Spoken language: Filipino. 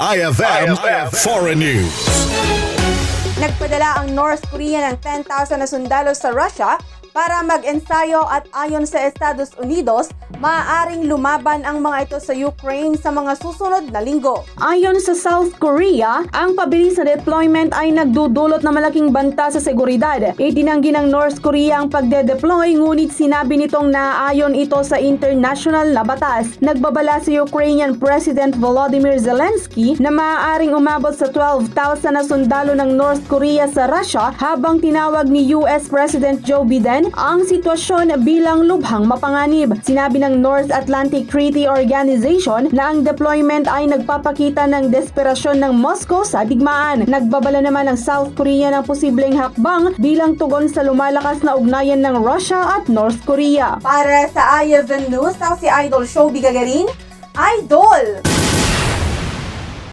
IFM, Foreign News. Nagpadala ang North Korea ng 10,000 na sundalo sa Russia para mag-ensayo at ayon sa Estados Unidos, maaaring lumaban ang mga ito sa Ukraine sa mga susunod na linggo. Ayon sa South Korea, ang pabilis na deployment ay nagdudulot ng malaking banta sa seguridad. Itinanggi ng North Korea ang pagde-deploy ngunit sinabi nitong naaayon ito sa international na batas. Nagbabala si Ukrainian President Volodymyr Zelensky na maaaring umabot sa 12,000 na sundalo ng North Korea sa Russia habang tinawag ni US President Joe Biden ang sitwasyon bilang lubhang mapanganib. Sinabi ng North Atlantic Treaty Organization na ang deployment ay nagpapakita ng desperasyon ng Moscow sa digmaan. Nagbabala naman ang South Korea ng posibleng hakbang bilang tugon sa lumalakas na ugnayan ng Russia at North Korea. Para sa IFM News, ako si Idol Show Gagarin, Idol!